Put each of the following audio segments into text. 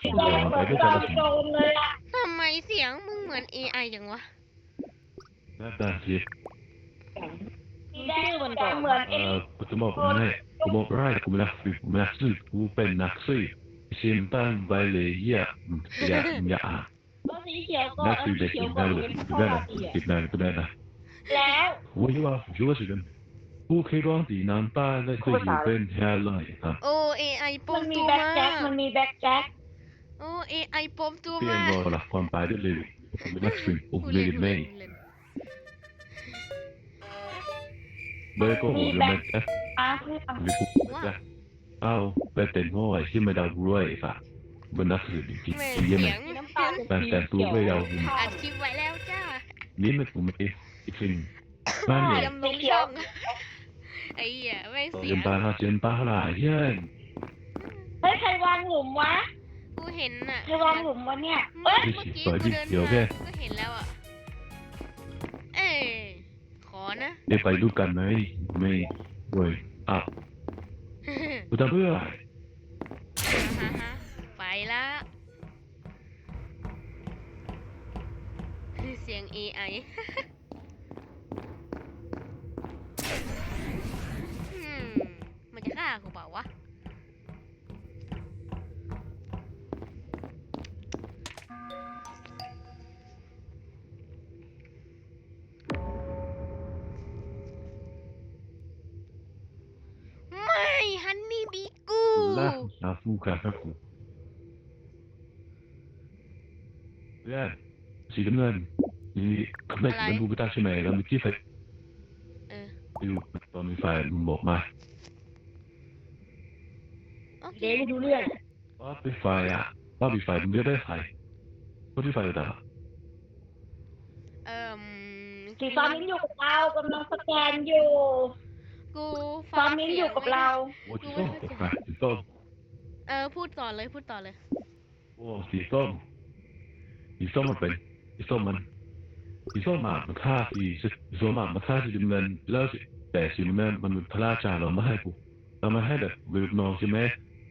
เสียงเหมือนเราโจรเลยอะ ทำไมเสียงมึงเหมือน AI จังวะ หน้าตาสิ มีได้เหมือนกันเหมือน เอ่ เอ็ อกูจะบอกให้กูบอกได้กูไม่นักสืบกูไม่นักสืบกูเป็นนักสืบเสียงตั้งไปเลยเหี้ยอย่าอย่า สีเขียวก็ นักสืบ สี เด็ก เขียว กิน ก็ ได้เลยกินได้เลยกินได้ก็ได้นะ แล้ว 我就话如果是人，不可以往地南打那个日本下来啊， โอ้ AI ปลอ มัน ม มี ตัว แบ็ค มา แจ็คมันมีแบ็คแจ็ค โอ้เอไอปลอมตัวมา Pijn vanaf kwam bij de leeuw. Van de maximum op เล่น leeuw เล่น mee. เล่น Bij komen we met echt ป้าที่ท weer goed. Ja. Au, bij ten hoor is je me daar rooi va. Benacht je die แม่ die เสี je ยง me. ำน้ำตาลแต่แต่ดูไม่เอา อัดคลิปไว้แล้วจ้า Niet met me mee. Ik vind. เต Maar รีย nee. มลงช่องไอ้เหี้ยไม่ง Als เสีย je ง een paar had je een paar laar. Ja. เฮ้ยใครวางหลุมวะ กูเห็นน่ะใครวางหลุมวะเนี่ยเมื่เอ้อยเมื่อกี้กูเดินมากูก็เห็นแล้วอะ เอ้ยขอนะ你ไปดูกันไหมไม่เว้ยอะกูทำเพื่อไปละเสียง AI ดูไปตาใช่ไหมแล้วมีที่ไฟเอออยู่ตอนมีไฟมึงบอกมาโอเคเดี๋ยวดูเรื่องว่าเป็นไฟอะว่ามีไฟมึงจะได้ไฟก็ที่ไฟเลยนะเอ่มสีฟ้ามิ้นอยู่กับเรากำลังสแกนอยู่ กูฟ้ามิ้นอยู่กับเราโอ้สีส้มกับไฟสีส้ม เออพูดต่อเลยพูดต่อเลย โอ้สีส้มสีส้มมันเป็นสีส้มมันสีส้มมามันฆ่าสีสีส้มมามันฆ่าสีน้ำเงินแล้วแต่สีน้ำเงินมันเป็นพระราชาเราไม่ให้กูเราไม่ให้แบบเวทมองใช่ไหม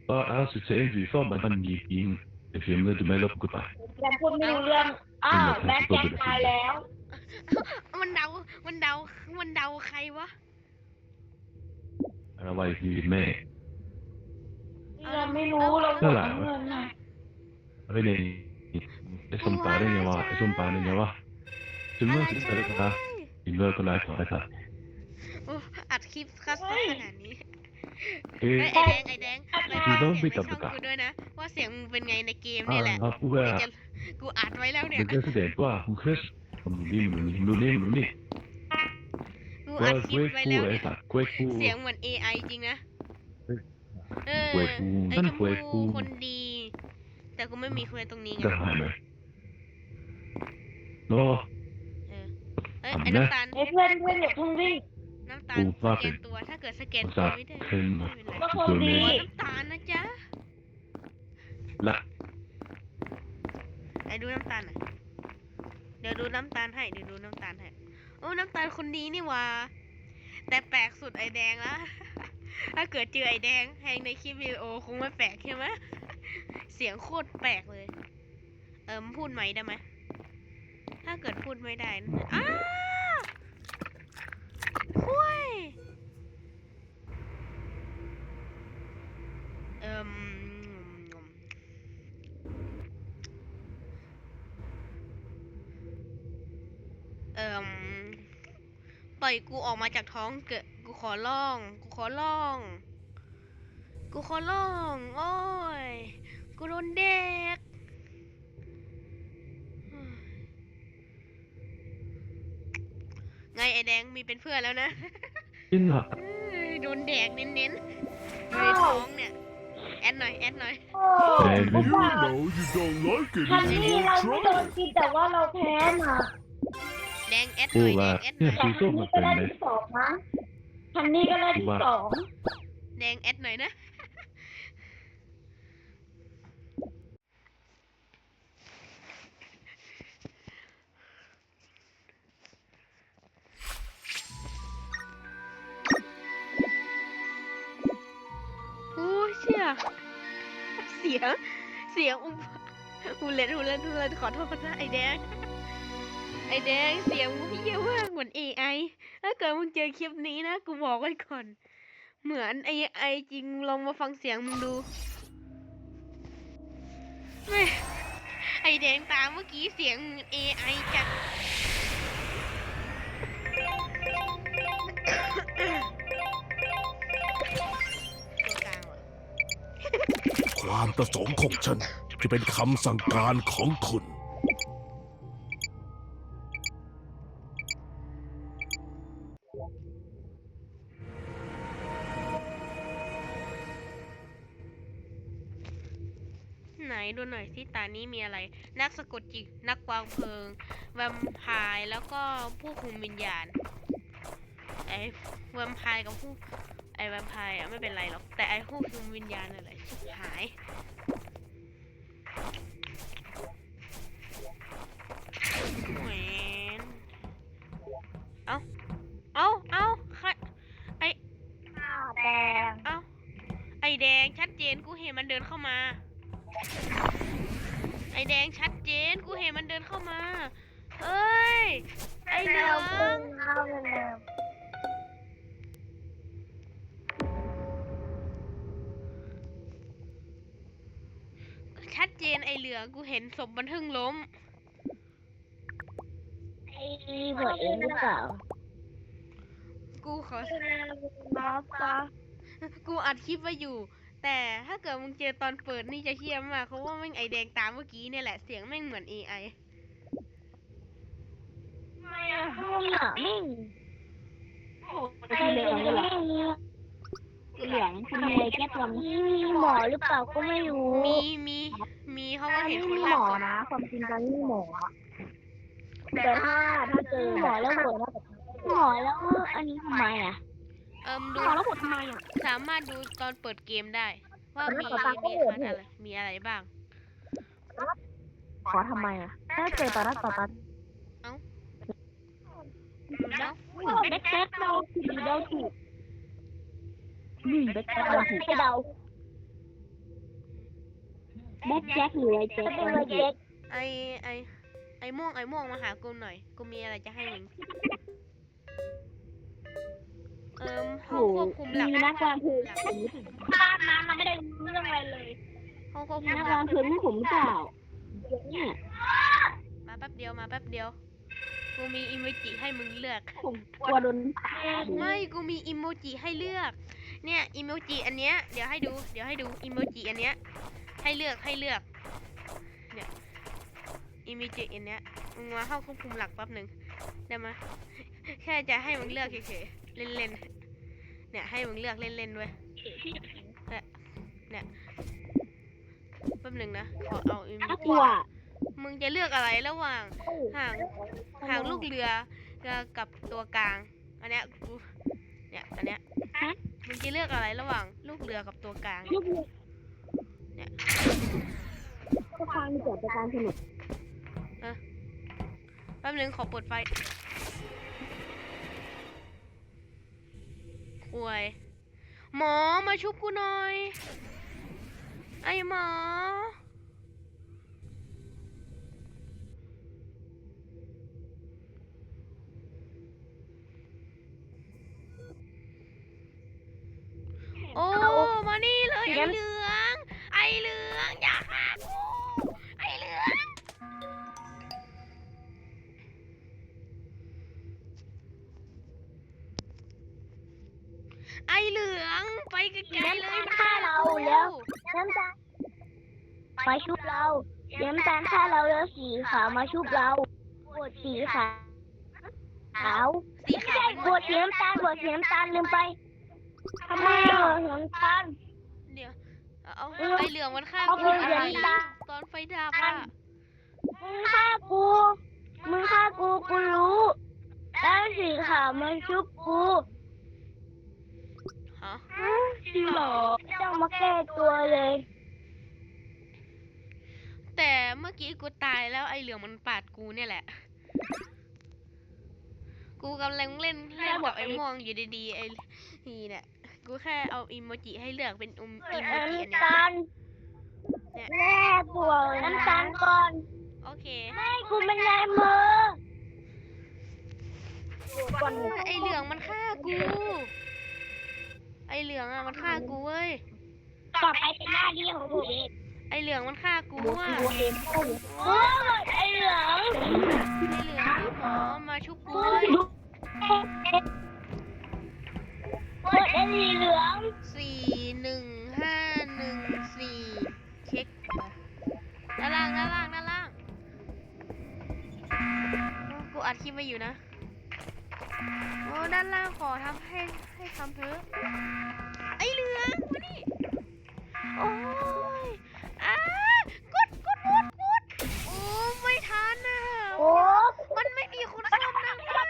ก็เอาสุดเสียงสีส้มมันมันยิงยิงแต่สีน้ำเงินจะไม่ลบกูไปยังพูดไม่รู้เรื่องอ้าวแบ็คแจ็คตายแล้ว มันเดา มันเดา มันเดาใครวะอะไรไว้ที่แม่ เราไม่รู้เราเท่าไหร่วะเงินน่ะอะไรเนี่ยไอ้ส้มปลาได้ไงวะไอ้ส้มปลาได้ไงวะถึงเมื่อถึงจะได้กันนะอีกเลิกก็ไล่ขอให้ครับโอ้อัดคลิปคัสตอมขนาดนี้เอ๊ะเฮ้ยไอแดงไอแดงไปคือต้องเสียงไปในกับช่องประกาศกูด้วยนะ ว่าเสียงมึงเป็นไงในเกมอ่านี่แหละ ครับผู้ว่าเดี๋ยวจะกูอัดไว้แล้วเนี่ยมันก็แสดงว่าคุณคริสผมนี่มันดูนี่มันนี่กูก็อัดคลิเว้ปยไว้กูแล้วไอ้เนี่ยสัตว์เว้ยกูเสียงเหมือน AI จริงนะ เออเว้ยกูไอ้นั่นชมเว้ยกูพูคนดี แต่กูไม่มีเควสตรงนี้ไงจะหายไหมโน้เออเอ้ยทำไอ้นะน้ำตาลไอ้เพื่อนเพื่อนอย่าเพิ่งวิ่ง น้ำตาลกูสว่าแกเป็นนตัว ถ้าเกิดสแกนภาตัวษาไม่ได้เคนมา ไม่เป็นไรก็คงดีหัวน้ำตาลนะจ๊ะละไอ้ดูน้ำตาลหน่อยเดี๋ยวดูน้ำตาลให้ เดี๋ยวดูน้ำตาลให้ โอ้ น้ำตาลคนดีนี่หว่า แต่แปลกสุดไอแดงละ ถ้าเกิดเจอไอแดงแหงในคลิปวิดีโอคงไม่แปลกใช่ไหมเสียงโคตรแปลกเลย เอิมพูดไหมได้ไหมถ้าเกิดพูดไม่ได้นะอ้าห้วยเอิมเอิมปล่อยกูออกมาจากท้องเกิด ขอร้อง กูขอร้อง กูขอร้อง โอ้ย กูโดนเด็ก ไงไอแดงมีเป็นเพื่อนแล้วนะกินละเอ้ยโดนแดกเน้นๆอยู่ในท้องเนี่ย แอดหน่อย แอดหน่อย โอ้แต่ไม่ผมว่า know you don't like it ทัน if นี้ you เรา won't ไม่ try. โดนกินแต่ว่าเราแพ้น่ะแดงแอดหกูน่อยว่าแดงแอดหเนี่น่ยอยสีส้มทัมันนเป็นนี้ก็ได้ไหมที่สองมั้ง ทันนี้ก็ได้ที่สองแดงแอดหน่อยนะ โอ้ยเชี่ยเสียง เสียงอุบหูเล่นหูเล่นหูเล่นขอโทษนะไอแดง ไอแดงเสียงมึงเยี่ยมากเหมือน AI ถ้าเกิดมึงเจอคลิปนี้นะ กูบอกไว้ก่อน เหมือน AI จริงลองมาฟังเสียงมึงดูแม่ไอแดงตามเมื่อกี้เสียงเหมือจัดความประสงค์ของฉันจะเป็นคำสั่งการของคุณ ดูหน่อยสิตานี้มีอะไร นักสะกดจิตนักวางเพลิงแวมไพร์แล้วก็ผู้คุมวิญญาณไอ้แวมไพร์กับผู้ไอ้แวมไพร์อะไม่เป็นไรหรอกแต่ไอ้ผู้คุมวิญญาณอะไรชิบหายแหวนเอาเอาเอาใครอ้าวแดงเอาไอแดงชัดเจนกูเห็นมันเดินเข้ามา ไอแดงชัดเจน กูเห็นมันเดินเข้ามา เอ้ย ไอเหลืองเข้าเร็วชัดเจนไอเหลืองกูเห็นศพบันทึงล้ม ไอ้เบิร์ดเองหรือเปล่า กูขอ บ๊อบบ๊อบกูอัดคลิปไว้อยู่ แต่ถ้าเกิดมึงเจอตอนเปิดนี่จะเฮี้ยมมากเพราะว่าแม่งไอแดงตามเมื่อกี้เนี่ยแหละเสียงแม่งเหมือน AI ไม่อะห้องหนาไม่มีสีเหลืองเหรอสีเหลืองทำไมแค่ตัวนี้มีหมอหรือเปล่าก็ไม่รู้ มีมีมีเขาก็เห็นคนหมอนะความจริงตอนนี้หมอแต่ถ้าถ้าเจอหมอแล้วผลหมอแล้วอันนี้ทำไมอะ เอิมดูหมอแล้วผลทำไมอะ สามารถดูตอนเปิดเกมได้ ว่ามีขอตังค์มีก็คัเหนลืออะไรมีอะไรบ้าง ขอทำไมอะถ้าเจอตอนนั้นตอนนั้นเอ้าแบ็คแจ็คเราถูกเราถูกอืมแบ็คแจ็คเราถูกเดาแบ็คแจ็คหรือไอ้แจ็คไอ้แจ็คไอไอไอม่วงไอม่วงมาหากูหน่อย กูมีอะไรจะให้มึง เอิมห้องควบคุมหลักมีนักวางเพลิงหลักภาพนั้นมันไม่ได้รู้เรื่องอะไรเลยห้องควบมีคุมนักหลัวากงเพลิงให้ผมหรือเปล่าเนี่ยมาแป๊บเดียวมาแป๊บเดียว กูมีอิโมจิให้มึงเลือกผมกลัวโดนไม่กูมีอิโมจิให้เลือก เนี่ยอิโมจิอันเนี้ยเดี๋ยวให้ดู เดี๋ยวให้ดูอิโมจิอันเนี้ยให้เลือกให้เลือกเนี่ย อิโมจิอันเนี้ยมึงมาเข้าควบคุมหลักแป๊บหนึ่งได้ไหมยแค่จะให้มึงเลือกเฉยๆเล่นๆเนี่ยให้มึงเลือกเล่นๆด้วยเนี่ยเนี่ยแป๊บหนึ่งนะขอเอาอิโมน่าจิกลัวมึงจะเลือกอะไรระหว่างหางหางลูกเรือกับตัวกลาง อันเนี้ยกูเนี่ยอันเนี้ยมึงจะเลือกอะไรระหว่างลูกเรือกับตัวกลางลูกเรือเนี่ยก็ฟังดีกว่าเป็นการสนุก แป๊บนึงขอเปิดไฟควยหมอมาชุบกูหน่อย ไอ้หมอ ไอเหลืองไปไกลๆเลยฆ่าเราแล้วน้ำตาลมาชุบเราน้ำตาลฆ่าเราแล้วสีขาวมาชุบเราบวดสีขาวขาวสีไม่ขาใช่วบวดสีน้ำตาลบวดสีน้ำตาลลืมไปทำไมอะสีน้ำตาลเดี๋ยวเอาเออไอเหลืองมันฆ่าเอากูไปเหลืองทำไมตาตอนไฟดับอะมึงฆ่ากูมึงฆ่ากูกูรู้แล้วสีขาวมันชุบกูฮะ จริงเหรอไม่ต้องมาแก้ตัวเลย แต่เมื่อกี้กูตายแล้วไอเหลืองมันปาดกูเนี่ยแหละ กูกำลังเล่นเล่นกับไอม่วงอยู่ดีๆไอนี่เนี่ยกูแค่เอาอิโมจิให้เลือกเป็นอุมอิโมจิอันเนี้ยน้ำตาลเนี่ยเนี่ยแม่ตัวน้ำตาลก่อน โอเคไม่กูเป็นนายมือก่อนไอเหลืองมันฆ่ากู ไอเหลืองอะมันฆ่ากูเว้ย ต่อไปเป็นหน้าที่ของผมเองไอเหลืองมันฆ่ากูว่ะโอ้ยไอเหลืองไอเหลืองหอมมาชุบกูเว้ยโอ้ยไอสีเหลืองสี่หนึ่งห้าหนึ่งสี่เช็คไปด้านล่างด้านล่างด้านล่างโอ้กูอัดคลิปมาอยู่นะโอ้ ด้านล่างขอทำให้ให้ทำเถอะไอเหลืองมานี่โอ้ยอ้ากดกดกดกดโอ้ไม่ทันอะโอ้มันไม่มีคนซ่อมนั่งได้ว่า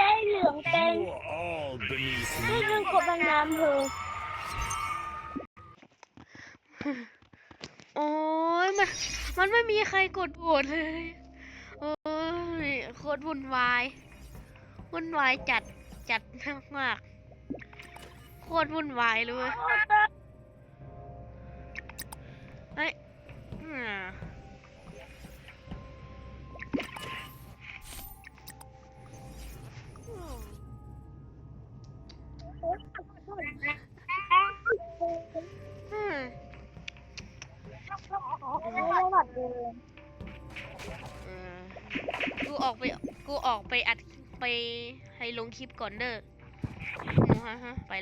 ไอเหลืองเป็น all beneath นี่คือกบน้ำเพอโอ้ยมันมันไม่มีใครกดโหวตเลยโอ้ยโค ตรวุ่นวาย วุ่นวายจัดจัดมากๆโคตรวุ่นวายเลยเว้ยเฮ้ยอืมอืมเออกูออกไปกู ออกไปอัดไปให้ลงคลิปก่อนเด้อหนูฮะฮะไปละ